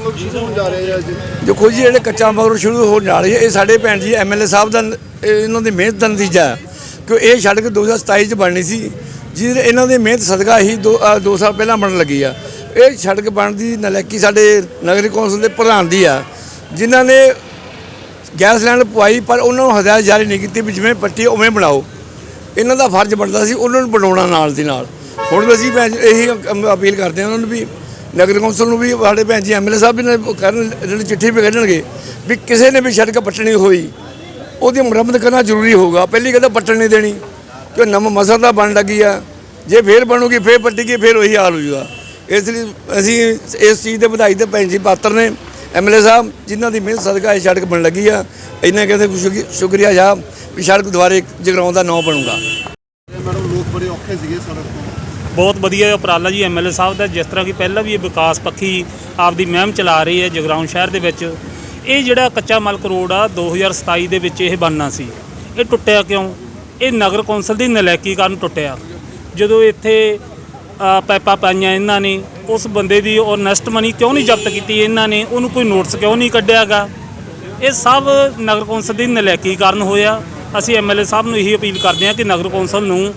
ਮਤਲਬ ਸ਼ੁਰੂ ਹੋਣ ਜਾ ਰਹੇ ਆ ਅੱਜ। ਦੇਖੋ ਜੀ, ਜਿਹੜੇ ਕੱਚਾ ਮਗਰ ਸ਼ੁਰੂ ਹੋਣ ਜਾ ਰਹੀ ਹੈ, ਇਹ ਸਾਡੇ ਭੈਣ ਜੀ ਐਮਐਲਏ ਸਾਹਿਬ ਦਾ ਇਹਨਾਂ ਦੀ ਮਿਹਨਤ ਦਾ ਨਤੀਜਾ ਹੈ। ਕਿ ਇਹ ਸੜਕ 2027 ਚ ਬਣਨੀ ਸੀ, ਜਿਹਦੇ ਇਹਨਾਂ ਦੀ ਮਿਹਨਤ ਸਦਕਾ ਹੀ 2 ਸਾਲ ਪਹਿਲਾਂ ਬਣਨ ਲੱਗੀ ਆ। ਇਹ ਸੜਕ ਬਣਨ ਦੀ ਨਲੈਕੀ ਸਾਡੇ ਨਗਰੀ ਕੌਂਸਲ ਦੇ ਪ੍ਰਧਾਨ ਦੀ ਆ, ਜਿਨ੍ਹਾਂ ਨੇ ਗੈਸ ਲੈਣ ਪਵਾਈ, ਪਰ ਉਹਨਾਂ ਨੂੰ ਹਦਾਇਤ ਜਾਰੀ ਨਹੀਂ ਕੀਤੀ ਵੀ ਜਿਵੇਂ ਪੱਟੀ ਉਵੇਂ ਬਣਾਓ। ਇਹਨਾਂ ਦਾ ਫਰਜ਼ ਬਣਦਾ ਸੀ ਉਹਨਾਂ ਨੂੰ ਬਣਾਉਣਾ ਨਾਲ ਦੀ ਨਾਲ। ਹੁਣ ਵੀ ਅਸੀਂ ਭੈਣ ਇਹੀ ਅਪੀਲ ਕਰਦੇ ਹਾਂ ਉਹਨਾਂ ਨੂੰ ਵੀ ਨਗਰ ਕੌਂਸਲ ਨੂੰ ਵੀ ਸਾਡੇ ਭੈਣ ਜੀ ਐਮਐਲਏ ਸਾਹਿਬ ਵੀ ਨੇ ਕਰਨ ਜਿਹੜੀ ਚਿੱਠੀ ਵੀ ਕੱਢਣਗੇ ਵੀ ਕਿਸੇ ਨੇ ਵੀ ਸੜਕ ਪੱਟਣੀ ਹੋਈ, ਉਹਦੀ ਮੁਰੰਮਤ ਕਰਨਾ ਜ਼ਰੂਰੀ ਹੋਊਗਾ। ਪਹਿਲੀ ਕਹਿੰਦਾ ਪੱਟਣ ਨਹੀਂ ਦੇਣੀ ਕਿ ਨਮ ਮਸਾ ਦਾ ਬਣ ਲੱਗੀ ਆ। ਜੇ ਫੇਰ ਬਣੂਗੀ, ਫੇਰ ਪੱਟੀਗੀ, ਫੇਰ ਉਹੀ ਹਾਲ ਹੋਊਗਾ। ਇਸ ਲਈ ਅਸੀਂ ਇਸ ਚੀਜ਼ ਦੇ ਵਧਾਈ ਤੇ ਭੈਣ ਜੀ ਪਾਤਰ ਨੇ ਐਮਐਲਏ ਸਾਹਿਬ, ਜਿਨ੍ਹਾਂ ਦੀ ਮਿਹਨਤ ਸਦਕਾ ਇਹ ਸੜਕ ਬਣ ਲੱਗੀ ਆ ਇਹਨਾਂ ਕਹਿੰਦੇ ਸ਼ੁਕਰੀਆ ਜਾ ਵੀ ਸੜਕ ਦੁਬਾਰੇ ਜਗਰਾਉਂ ਦਾ ਨਾਂ ਬਣੂਗਾ। ਮੈਡਮ, ਲੋਕ ਬੜੇ ਔਖੇ ਸੀਗੇ ਸੜਕ ਤੋਂ। ਬਹੁਤ ਵਧੀਆ ਉਪਰਾਲਾ ਜੀ ਐਮਐਲਏ ਸਾਹਿਬ ਦਾ ਜਿਸ ਤਰ੍ਹਾਂ ਕਿ ਪਹਿਲਾਂ ਵੀ ਇਹ ਵਿਕਾਸ ਪੱਖੀ ਆਪਦੀ ਮਹਿਮ ਚਲਾ ਰਹੀ ਹੈ ਜਗਰਾਉਂ ਸ਼ਹਿਰ ਦੇ ਵਿੱਚ। ਇਹ ਜਿਹੜਾ ਕੱਚਾ ਮਲਕ ਰੋਡ ਆ 2027 ਦੇ ਵਿੱਚ ਇਹ ਬਣਨਾ ਸੀ। ਇਹ ਟੁੱਟਿਆ ਕਿਉਂ? ਇਹ ਨਗਰ ਕੌਂਸਲ ਦੀ ਨਲਾਇਕੀ ਕਾਰਨ ਟੁੱਟਿਆ। ਜਦੋਂ ਇੱਥੇ ਅ, ਪਾਈਪਾਂ ਪਾਈਆਂ ਇਹਨਾਂ ਨੇ ਉਸ ਬੰਦੇ ਦੀ ਔਨੈਸਟ ਮਨੀ ਕਿਉਂ ਨਹੀਂ ਜ਼ਬਤ ਕੀਤੀ ਇਹਨਾਂ ਨੇ? ਉਹਨੂੰ ਕੋਈ ਨੋਟਿਸ ਕਿਉਂ ਨਹੀਂ ਕੱਢਿਆਗਾ ਇਹ ਸਭ ਨਗਰ ਕੌਂਸਲ ਦੀ ਨਲਾਇਕੀ ਕਾਰਨ ਹੋਇਆ। ਅਸੀਂ ਐਮਐਲਏ ਸਾਹਿਬ ਨੂੰ ਇਹੀ ਅਪੀਲ ਕਰਦੇ ਹਾਂ ਕਿ ਨਗਰ ਕੌਂਸਲ ਨੂੰ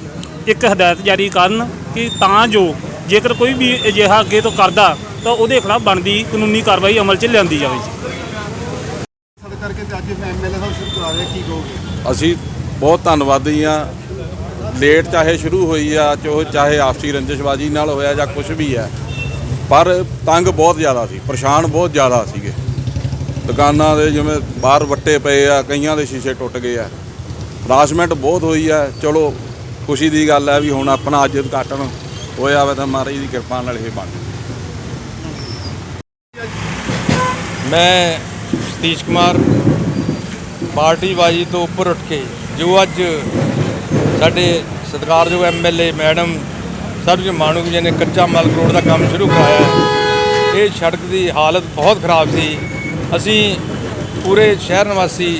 ਇੱਕ ਹਦਾਇਤ ਜਾਰੀ ਕਰਨ। ਕਿ ਤਾਂ ਜੋ ਜੇਕਰ ਕੋਈ ਵੀ ਅਜਿਹਾ ਅੱਗੇ ਤੋਂ ਕਰਦਾ ਤਾਂ ਉਹਦੇ ਖਿਲਾਫ ਬਣਦੀ ਕਾਨੂੰਨੀ ਕਾਰਵਾਈ ਅਮਲ 'ਚ ਲਿਆਂਦੀ ਜਾਵੇ ਜੀ। ਸੜਕ ਕਰਕੇ ਤੇ ਅੱਜ ਐਮਐਲਏ ਸਾਹਿਬ ਸ਼ੁਰੂ ਕਰਾ ਰਹੇ ਆ, ਕੀ ਕਹੋਗੇ? ਅਸੀਂ ਬਹੁਤ ਧੰਨਵਾਦੀ ਆ ਲੇਟ ਚਾਹੇ ਸ਼ੁਰੂ ਹੋਈ ਆ ਚੋ ਚਾਹੇ ਆਪਸੀ ਰੰਜਿਸ਼ਬਾਜੀ ਨਾਲ ਹੋਇਆ ਜਾਂ ਕੁਝ ਵੀ ਹੈ ਪਰ ਤੰਗ ਬਹੁਤ ਜ਼ਿਆਦਾ ਸੀ ਪਰੇਸ਼ਾਨ ਬਹੁਤ ਜ਼ਿਆਦਾ ਸੀਗੇ। ਦੁਕਾਨਾਂ ਦੇ ਜਿਵੇਂ ਬਾਹਰ ਵੱਟੇ ਪਏ ਆ ਕਈਆਂ ਦੇ ਸ਼ੀਸ਼ੇ ਟੁੱਟ ਗਏ ਆ। ਹਰਾਸਮੈਂਟ ਬਹੁਤ ਹੋਈ ਆ ਚਲੋ ਖੁਸ਼ੀ ਦੀ ਗੱਲ ਹੈ ਵੀ ਹੁਣ ਆਪਣਾ ਅੱਜ ਉਦਘਾਟਨ ਹੋਇਆ ਵਾ ਤਾਂ ਮਹਾਰਾਜ ਦੀ ਕਿਰਪਾ ਨਾਲ ਇਹ ਬਣ ਮੈਂ ਸਤੀਸ਼ ਕੁਮਾਰ ਪਾਰਟੀਬਾਜ਼ੀ ਤੋਂ ਉੱਪਰ ਉੱਠ ਕੇ ਜੋ ਅੱਜ ਸਾਡੇ ਸਤਿਕਾਰਯੋਗ ਐਮਐਲਏ ਮੈਡਮ ਸਰਬਜੀਤ ਮਾਣੂਕ ਜੀ ਨੇ ਕੱਚਾ ਮਾਲ ਰੋਡ ਦਾ ਕੰਮ ਸ਼ੁਰੂ ਕਰਾਇਆ ਇਹ ਸੜਕ ਦੀ ਹਾਲਤ ਬਹੁਤ ਖਰਾਬ ਸੀ। ਅਸੀਂ ਪੂਰੇ ਸ਼ਹਿਰ ਨਿਵਾਸੀ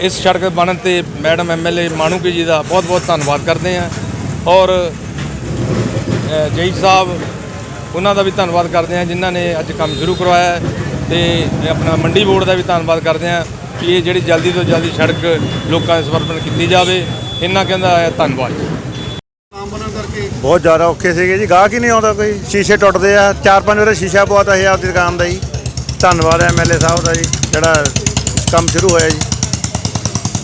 ਇਸ ਸੜਕ ਬਣਨ ਤੇ ਮੈਡਮ ਐਮਐਲਏ ਮਾਣੂਕੇ ਜੀ ਦਾ ਬਹੁਤ ਬਹੁਤ ਧੰਨਵਾਦ ਕਰਦੇ ਹਾਂ। ਔਰ ਜਈ ਸਾਹਿਬ, ਉਹਨਾਂ ਦਾ ਵੀ ਧੰਨਵਾਦ ਕਰਦੇ ਹਾਂ ਜਿਨ੍ਹਾਂ ਨੇ ਅੱਜ ਕੰਮ ਸ਼ੁਰੂ ਕਰਵਾਇਆ ਹੈ ਤੇ ਆਪਣਾ ਮੰਡੀ ਬੋਰਡ ਦਾ ਵੀ ਧੰਨਵਾਦ ਕਰਦੇ ਹਾਂ ਕਿ ਇਹ ਜਿਹੜੀ ਜਲਦੀ ਤੋਂ ਜਲਦੀ ਸੜਕ ਲੋਕਾਂ ਦੇ ਸਮਰਪਣ ਕੀਤੀ ਜਾਵੇ। ਇਹਨਾਂ ਕਹਿੰਦਾ ਹੈ ਧੰਨਵਾਦ ਨਾਮ ਬਣਨ ਕਰਕੇ ਬਹੁਤ ਜ਼ਿਆਦਾ ਔਖੇ ਸੀਗੇ ਜੀ, ਗਾਹਕ ਹੀ ਨਹੀਂ ਆਉਂਦਾ ਕੋਈ। ਸ਼ੀਸ਼ੇ ਟੁੱਟਦੇ ਆ, ਚਾਰ ਪੰਜ ਵਾਰ ਸ਼ੀਸ਼ਾ ਬਹੁਤ ਸੀ ਆਪਦੀ ਦੁਕਾਨ ਦਾ ਜੀ। ਧੰਨਵਾਦ ਹੈ ਐਮਐਲਏ ਸਾਹਿਬ ਦਾ ਜੀ, ਜਿਹੜਾ ਕੰਮ ਸ਼ੁਰੂ ਹੋਇਆ ਜੀ।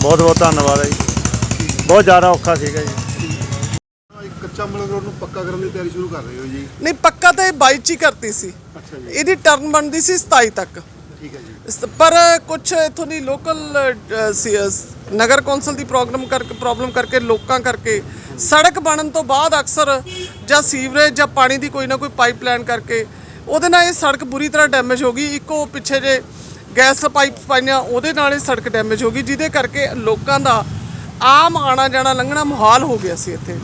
ਬਹੁਤ ਬਹੁਤ ਧੰਨਵਾਦ ਹੈ ਜੀ। ਬਹੁਤ ਜ਼ਿਆਦਾ ਔਖਾ ਸੀਗਾ ਜੀ। ਇੱਕ ਕੱਚਾ ਮਲਕ ਰੋਡ ਨੂੰ ਪੱਕਾ ਕਰਨ ਦੀ ਤਿਆਰੀ ਸ਼ੁਰੂ ਕਰ ਰਹੇ ਹੋ ਜੀ? ਨਹੀਂ ਪੱਕਾ ਤਾਂ ਇਹ 22 ਚ ਹੀ ਕਰਤੀ ਸੀ। ਅੱਛਾ ਜੀ। ਇਹਦੀ ਟਰਨ ਬਣਦੀ ਸੀ 27 ਤੱਕ। ਠੀਕ ਹੈ ਜੀ। ਪਰ ਕੁਝ ਇਥੋਂ ਦੀ ਲੋਕਲ ਨਗਰ ਕੌਂਸਲ ਦੀ ਪ੍ਰੋਬਲਮ ਕਰਕੇ ਪ੍ਰੋਬਲਮ ਕਰਕੇ ਲੋਕਾਂ ਕਰਕੇ ਸੜਕ ਬਣਨ ਤੋਂ ਬਾਅਦ ਅਕਸਰ ਜਾਂ ਸੀਵਰੇਜ ਜਾਂ ਪਾਣੀ ਦੀ ਕੋਈ ਨਾ ਕੋਈ ਪਾਈਪਲਾਈਨ ਕਰਕੇ ਉਹਦੇ ਨਾਲ ਇਹ ਸੜਕ ਬੁਰੀ ਤਰ੍ਹਾਂ ਡੈਮੇਜ ਹੋ ਗਈ। ਇੱਕੋ ਪਿੱਛੇ ਜੇ ਗੈਸ ਪਾਈਪ ਪਾਈਆਂ, ਉਹਦੇ ਨਾਲ ਇਹ ਸੜਕ ਡੈਮੇਜ ਹੋ ਗਈ, ਜਿਹਦੇ ਕਰਕੇ ਲੋਕਾਂ ਦਾ ਆਮ ਆਣਾ ਜਾਣਾ ਲੰਘਣਾ ਮੁਹਾਲ ਹੋ ਗਿਆ ਸੀ ਇੱਥੇ।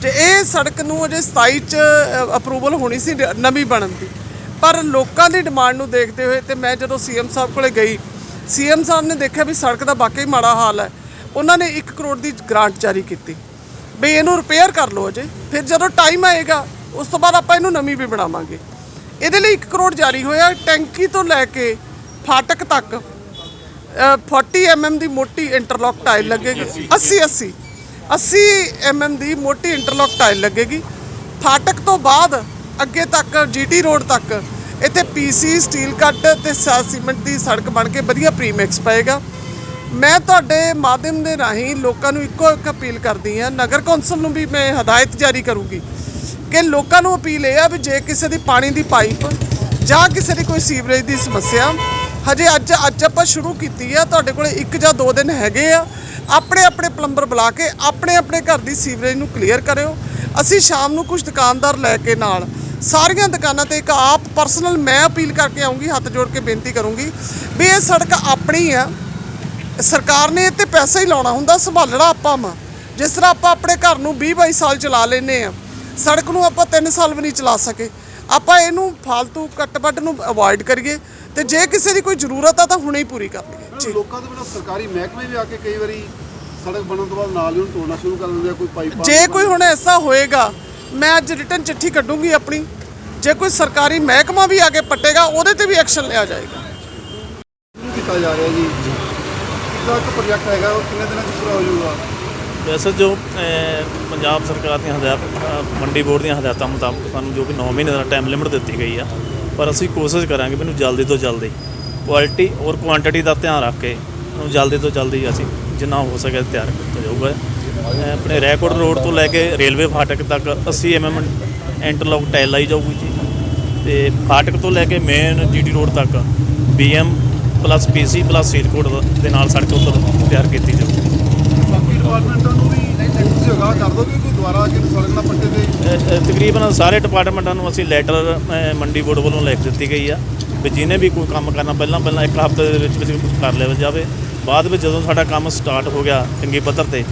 ਜੇ ਇਹ ਸੜਕ ਨੂੰ ਅਜੇ 27 ਚ ਅਪਰੂਵਲ ਹੋਣੀ ਸੀ ਨਵੀਂ ਬਣਨ ਦੀ। ਪਰ ਲੋਕਾਂ ਦੀ ਡਿਮਾਂਡ ਨੂੰ ਦੇਖਦੇ ਹੋਏ ਤੇ ਮੈਂ ਜਦੋਂ ਸੀਐਮ ਸਾਹਿਬ ਕੋਲੇ ਗਈ, ਸੀਐਮ ਸਾਹਿਬ ਨੇ ਦੇਖਿਆ ਵੀ ਸੜਕ ਦਾ ਵਾਕਈ ਮਾੜਾ ਹਾਲ ਹੈ। ਉਹਨਾਂ ਨੇ 1 ਕਰੋੜ ਦੀ ਗ੍ਰਾਂਟ ਜਾਰੀ ਕੀਤੀ। ਵੀ ਇਹਨੂੰ ਰਿਪੇਅਰ ਕਰ ਲਓ ਅਜੇ। ਫਿਰ ਜਦੋਂ ਟਾਈਮ ਆਏਗਾ, ਉਸ ਤੋਂ ਬਾਅਦ ਆਪਾਂ ਇਹਨੂੰ ਨਵੀਂ ਵੀ ਬਣਾਵਾਂਗੇ। ਇਹਦੇ ਲਈ 1 ਕਰੋੜ ਜਾਰੀ ਹੋਇਆ, ਟੈਂਕੀ ਤੋਂ ਲੈ ਕੇ ਫਾਟਕ ਤੱਕ ਅ, 40 mm ਦੀ ਮੋਟੀ ਇੰਟਰਲੌਕ ਟਾਇਲ ਲੱਗੇਗੀ। 80 80 80 mm ਦੀ ਮੋਟੀ ਇੰਟਰਲੌਕ ਟਾਇਲ ਲੱਗੇਗੀ। ਫਾਟਕ ਤੋਂ ਬਾਅਦ ਅੱਗੇ ਤੱਕ ਜੀਟੀ ਰੋਡ ਤੱਕ ਇੱਥੇ ਪੀਸੀ ਸਟੀਲ ਕੱਟ ਤੇ ਸਾ- ਸੀਮੈਂਟ ਦੀ ਸੜਕ ਬਣ ਕੇ ਵਧੀਆ ਪ੍ਰੀਮਿਕਸ ਪਏਗਾ। ਮੈਂ ਤੁਹਾਡੇ ਮਾਧਿਅਮ ਦੇ ਰਾਹੀਂ ਲੋਕਾਂ ਨੂੰ ਇੱਕੋ ਇੱਕ ਅਪੀਲ ਕਰਦੀ ਹਾਂ ਨਗਰ ਕੌਂਸਲ ਨੂੰ ਵੀ ਮੈਂ ਹਦਾਇਤ ਜਾਰੀ ਕਰੂੰਗੀ ਕਿ ਲੋਕਾਂ ਨੂੰ ਅਪੀਲ ਇਹ ਆ ਵੀ ਜੇ ਕਿਸੇ ਦੀ ਪਾਣੀ ਦੀ ਪਾਈਪ ਜਾਂ ਕਿਸੇ ਦੀ ਕੋਈ ਸੀਵਰੇਜ ਦੀ ਸਮੱਸਿਆ ਹਜੇ ਅੱਜ ਅੱਜ ਆਪਾਂ ਸ਼ੁਰੂ ਕੀਤੀ ਆ। ਤੁਹਾਡੇ ਕੋਲ ਇੱਕ ਜਾਂ ਦੋ ਦਿਨ ਹੈਗੇ ਆ। ਆਪਣੇ ਆਪਣੇ ਪਲੰਬਰ ਬੁਲਾ ਕੇ ਆਪਣੇ ਆਪਣੇ ਘਰ ਦੀ ਸੀਵਰੇਜ ਨੂੰ ਕਲੀਅਰ ਕਰਿਓ। ਅਸੀਂ ਸ਼ਾਮ ਨੂੰ ਕੁਝ ਦੁਕਾਨਦਾਰ ਲੈ ਕੇ ਨਾਲ ਸਾਰੀਆਂ ਦੁਕਾਨਾਂ ਤੇ ਇੱਕ ਆਪ ਪਰਸਨਲ ਮੈਂ ਅਪੀਲ ਕਰਕੇ ਆਉਂਗੀ, ਹੱਥ ਜੋੜ ਕੇ ਬੇਨਤੀ ਕਰੂੰਗੀ ਵੀ ਇਹ ਸੜਕ ਆਪਣੀ ਆ। ਸਰਕਾਰ ਨੇ ਇਹ ਤੇ ਪੈਸਾ ਹੀ ਲਾਉਣਾ ਹੁੰਦਾ, ਸੰਭਾਲਣਾ ਆਪਾਂ ਵਾ। ਜਿਸ ਤਰ੍ਹਾਂ ਆਪਾਂ ਆਪਣੇ ਘਰ ਨੂੰ 20 22 ਸਾਲ ਚਲਾ ਲੈਨੇ ਆ, ਸੜਕ ਨੂੰ ਆਪਾਂ 3 ਸਾਲ ਵੀ ਨਹੀਂ ਚਲਾ ਸਕੇ। ਆਪਾਂ ਇਹਨੂੰ ਫालतू ਕੱਟ-ਵੱਟ ਨੂੰ ਅਵੋਇਡ ਕਰੀਏ। ਤੇ ਜੇ ਕਿਸੇ ਦੀ ਕੋਈ ਜ਼ਰੂਰਤ ਆ ਤਾਂ ਹੁਣੇ ਹੀ ਪੂਰੀ ਕਰ ਲਈਏ। ਮੈਡਮ, ਲੋਕਾਂ ਦੇ ਬਿਨਾਂ ਸਰਕਾਰੀ ਮਹਿਕਮੇ ਵੀ ਆ ਕੇ ਕਈ ਵਾਰੀ ਸੜਕ ਬਣਨ ਤੋਂ ਬਾਅਦ ਨਾਲ ਹੀ ਉਹਨੂੰ ਤੋੜਨਾ ਸ਼ੁਰੂ ਕਰ ਦਿੰਦੇ ਆ ਕੋਈ ਪਾਈਪ ਜੇ ਕੋਈ ਹੁਣ ਐਸਾ ਹੋਏਗਾ ਮੈਂ ਅੱਜ ਰਿਟਰਨ ਚਿੱਠੀ ਕੱਢੂੰਗੀ ਆਪਣੀ। ਜੇ ਕੋਈ ਸਰਕਾਰੀ ਮਹਿਕਮਾ ਵੀ ਆ ਕੇ ਪੱਟੇਗਾ ਉਹਦੇ ਤੇ ਵੀ ਐਕਸ਼ਨ ਲਿਆ ਜਾਏਗਾ। ਕੀਤਾ ਜਾ ਰਿਹਾ ਜੀ। ਕਿਹਦਾ ਇੱਕ ਪ੍ਰੋਜੈਕਟ ਹੈਗਾ ਉਹ ਕਿੰਨੇ ਦਿਨਾਂ 'ਚ ਪੂਰਾ ਹੋ ਜਾਊਗਾ? ਵੈਸੇ ਜੋ ਪੰਜਾਬ ਸਰਕਾਰ ਦੀਆਂ ਹਦਾਇਤ ਮੰਡੀ ਬੋਰਡ ਦੀਆਂ ਹਦਾਇਤਾਂ ਮੁਤਾਬਕ ਸਾਨੂੰ ਜੋ ਕਿ 9 ਮਹੀਨੇ ਦਾ ਟਾਈਮ ਲਿਮਟ ਦਿੱਤੀ ਗਈ ਆ ਪਰ ਅਸੀਂ ਕੋਸ਼ਿਸ਼ ਕਰਾਂਗੇ ਮੈਨੂੰ ਜਲਦੀ ਤੋਂ ਜਲਦੀ ਕੁਆਲਿਟੀ ਔਰ ਕੁਆਂਟੀਟੀ ਦਾ ਧਿਆਨ ਰੱਖ ਕੇ ਇਹਨੂੰ ਜਲਦੀ ਤੋਂ ਜਲਦੀ ਅਸੀਂ ਜਿੰਨਾ ਹੋ ਸਕੇ ਤਿਆਰ ਕੀਤਾ ਜਾਊਗਾ। ਆਪਣੇ ਰੈਕੋਰਡ ਰੋਡ ਤੋਂ ਲੈ ਕੇ ਰੇਲਵੇ ਫਾਟਕ ਤੱਕ 80 ਐਮਐਮ ਇੰਟਰਲੌਕ ਟਾਇਲ ਲਾਈ ਜਾਊਗੀ ਜੀ। ਤੇ ਫਾਟਕ ਤੋਂ ਲੈ ਕੇ ਮੇਨ ਜੀਟੀ ਰੋਡ ਤੱਕ BM plus PC plus seal ਦੇ ਨਾਲ ਸੜਕ ਉੱਪਰ ਤਿਆਰ ਕੀਤੀ ਜਾਊਗੀ। ਬਾਕੀ ਡਿਪਾਰਟਮੈਂਟਾਂ ਨੂੰ ਵੀ ਤੁਸੀਂ ਅਗਾਹ ਕਰ ਦੋ ਕਿ ਕੋਈ ਦੁਬਾਰਾ ਆ ਕੇ ਸੜਕ ਨਾ ਪੱਟੇ ਤੇ ਅ, ਅ, ਤਕਰੀਬਨ ਸਾਰੇ ਡਿਪਾਰਟਮੈਂਟਾਂ ਨੂੰ ਅਸੀਂ ਲੈਟਰ ਮੰਡੀ ਬੋਰਡ ਵੱਲੋਂ ਲਿਖ ਦਿੱਤੀ ਗਈ ਆ ਵੀ ਜਿਹਨੇ ਵੀ ਕੋਈ ਕੰਮ ਕਰਨਾ ਪਹਿਲਾਂ ਪਹਿਲਾਂ ਇੱਕ ਹਫ਼ਤੇ ਦੇ ਵਿੱਚ ਵਿੱਚ ਕਰ ਲਿਆ ਜਾਵੇ। ਬਾਅਦ ਵਿੱਚ ਜਦੋਂ ਸਾਡਾ ਕੰਮ ਸਟਾਰਟ ਹੋ ਗਿਆ ਚੰਗੀ ਪੱਧਰ ਤੇ